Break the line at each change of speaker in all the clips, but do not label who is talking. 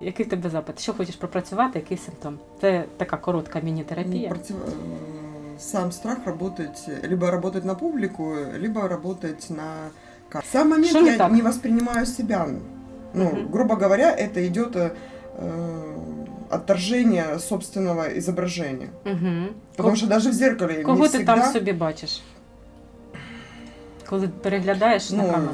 який в тебе запит? Що хочеш пропрацювати, який симптом? Це така коротка
Ну,
міні-терапія.
против- э, Сам страх работать, либо работать на публику, либо работать на... ка- Сам момент
Что не
я
так?
не воспринимаю себя. Ну,
Мгм.
грубо говоря, это идет э, отторжение собственного изображения.
Угу.
Потому что даже в зеркале
Кого
не
ти
всегда...
там собі бачиш? Коли переглядаєш на
ну,
камеру?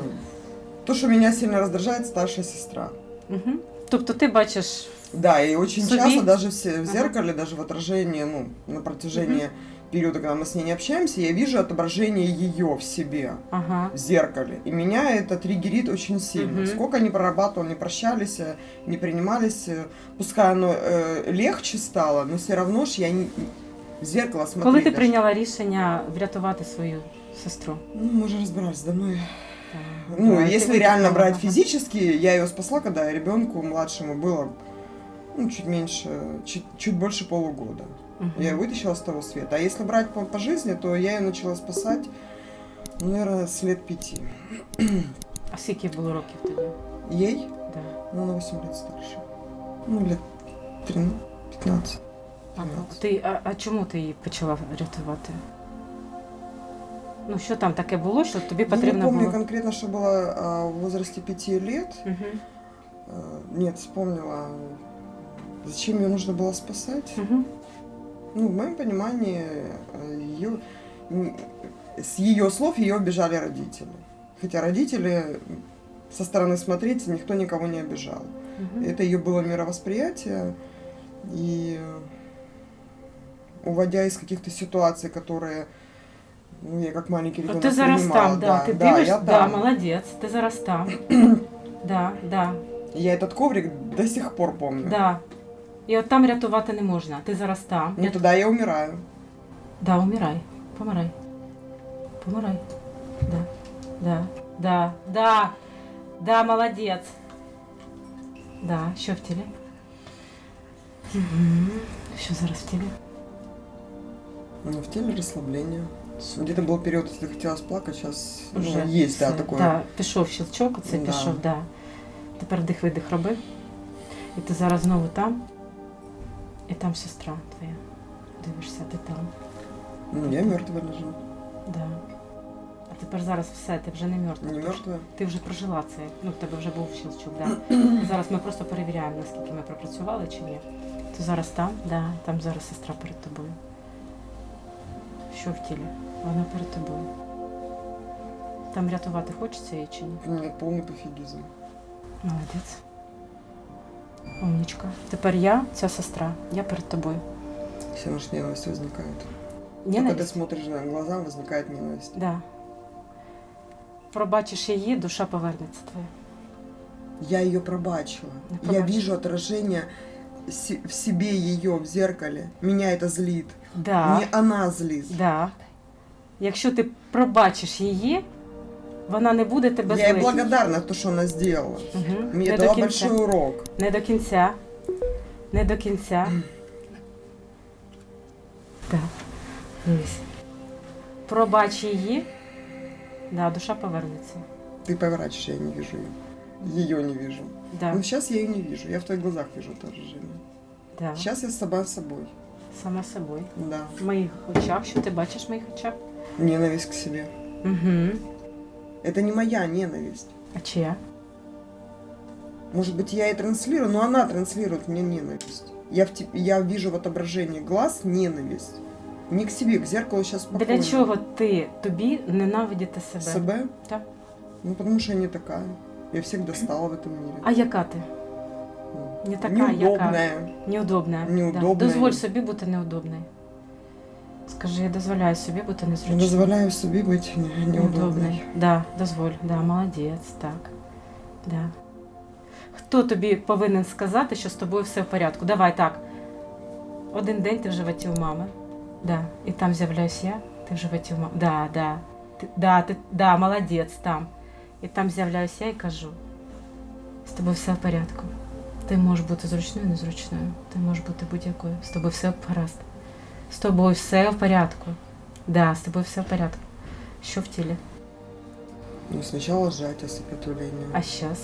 то, что меня сильно раздражает, старшая сестра.
Угу. Тобто ти бачиш.
Да, и очень
Суби?
часто даже в, в
Ага.
зеркале, даже в отражении, ну, на протяжении периода, когда мы с ней не общаемся, я вижу отображение ее в себе.
Ага.
в зеркале. И меня это триггерит очень сильно.
Мгм.
Сколько не прорабатывал, не прощались, не принимались. Пускай оно э, легче стало, но все равно ж я не... в зеркало смотреть.
Коли ти
даже.
прийняла рішення врятувати свою сестру?
Ну, мы уже разбирались давно.
Так.
Ну,
Да, ти
если реально
витягнула.
брать физически, я ее спасла, когда ребенку младшему было ну, чуть меньше, чуть, чуть больше полугода.
Мгм.
Я ее вытащила с того света. А если брать по, по жизни, то я ее начала спасать, ну, наверное, с лет пяти.
А скільки було років тоді?
Ей
Да.
Ну, на 8 лет старше. Ну, лет 13, 15.
Ага.
13.
Ти, а, а чому ти її почала рятувати? Ну, що там таке було, що тобі
Я не
потрібно
помню
було?
конкретно, что было а, в возрасте 5 лет.
Угу.
А, нет, вспомнила. Зачем ее нужно было спасать?
Угу.
Ну, в моем понимании, ее, с ее слов ее обижали родители. Хотя родители со стороны смотреть никто никого не обижал. Это ее было мировосприятие. И уводя из каких-то ситуаций, которые ну, я как маленький ребенок
Ти зараз
принимала,
там, да. Ти
да,
дивишся,
я
да,
там.
молодець, ти зараз там. да, да,
Я этот коврик до сих пор помню.
да. І от там рятувати не можна. Ти зараз там.
Ну
Рят-
тогда я умираю.
Да, умирай. Помирай. Помирай. Да. Да. Да. Да. Да, молодець. Да, що в тілі? Угу. Що зараз в тілі?
Ну, в теле расслабление. Где-то был период, если хотелось плакать, сейчас
Уже
есть, да, такое.
Да, пішов щелчок, оце
Да.
пішов, да. Тепер дих видих роби. І ти зараз знову там. І там сестра твоя. Дивишся, ти там.
Ну, я мертвая лежу.
Да. А тепер зараз все, ти вже не мертва.
Не мертвая.
Ти вже прожила це. Ну, в тебе вже був щелчок, да. зараз ми просто перевіряємо, наскільки ми пропрацювали чи ні. Ти зараз там, да, там зараз сестра перед тобою. Що в тілі? Вона перед тобою. Там рятувати хочеться її чи ні?
Нет, полный пофигизм.
Молодець. Умнічка. Тепер я, ця сестра, я перед тобою.
Все равно ж ненависть возникает. Только ты
Ненависть?
смотришь на глаза, возникает ненависть.
Да. Пробачиш її, душа повернеться твоя.
Я ее пробачила.
Не
Я
пробачила.
вижу отражение се- в себе ее в зеркале. Меня это злит.
Да.
Не она злит.
Да. Якщо ти пробачиш її, вона не буде тебе
Я ей
злити.
благодарна то, что она сделала.
Угу.
Мне
Не, до
дала
кінця.
большой урок.
не до кінця. Не до кінця. Так. Дивись. Пробач її. Да, душа повернеться.
Ты поворачиваешь, я не вижу ее. Ее не вижу.
Да,
Ну, сейчас я ее не вижу. Я в твоих глазах вижу отражение.
да.
Сейчас я сама собой.
Сама собою.
Да.
В моїх очах. Що ти бачиш в моїх очах?
Ненависть к себе.
Угу.
Это не моя ненависть.
А чия?
Может быть, я и транслирую, но она транслирует мне ненависть. Я, в те- я вижу в отображении глаз ненависть. Не к себе, к зеркалу сейчас спокойно.
Для чого ти тобі ненавидіти себе?
Себе?
Так.
Ну, потому что я не такая. Я всех достала в этом мире.
А яка ти? Не така, яка?
Неудобная.
Неудобна.
Неудобна.
Да. Дозволь собі бути неудобною. Скажи, я дозволяю собі бути
Я
незручною.
дозволяю себе быть не- неудобной.
Да, дозволь. Да, молодець, так. Да. Хто тобі повинен сказати, що з тобою все в порядку? Давай так. Один день ти в животі у мами. Да. І там з'являюсь я, ти в животі у мами. Да, да. Ти, да, ти, да, молодець там. І там з'являюсь я і кажу: з тобою все в порядку. Ти можеш бути зручною, незручною. Ти можеш бути будь-якою. З тобою все гаразд. З тобою все в порядку. Да, з тобою все в порядку. Що в тілі?
Ну, сначала сжатие, сопротивление.
А зараз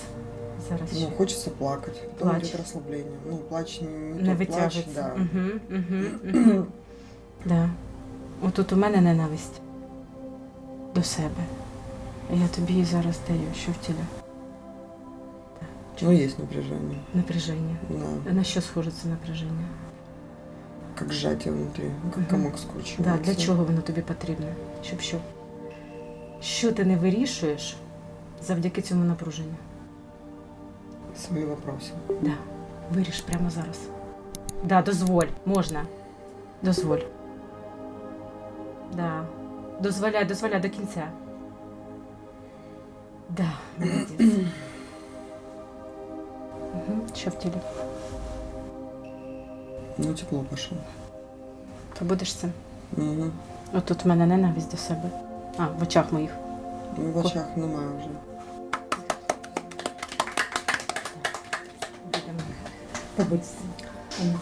Зараз
Ну,
ще?
хочется плакать. Потом
Плач.
идет расслабление. Ну, плач не, не,
Не
плач, да.
Угу, угу, угу. да. Отут у мене ненависть до себе. Я тобі її зараз даю, що втілю.
Ну, есть напряжение.
Напряження.
Да.
На що схоже це напряження?
Как сжатие внутри, ну, как
Мгм.
комок
Да, для чого воно тобі потрібно? Щоб що? Що ти не вирішуєш завдяки цьому напруженню?
Свои вопросы.
Да. Виріш прямо зараз. Да, дозволь, можна. Дозволь. Да. Дозволяй, дозволяй до кінця. Да, молодець. Угу. Що в тілі?
Ну, тепло пошло.
То будеш цим?
Угу.
Отут в мене ненависть до себе. А, в очах моїх.
Ну, в очах немає вже.
Будемо. Побудь з цим. Ану.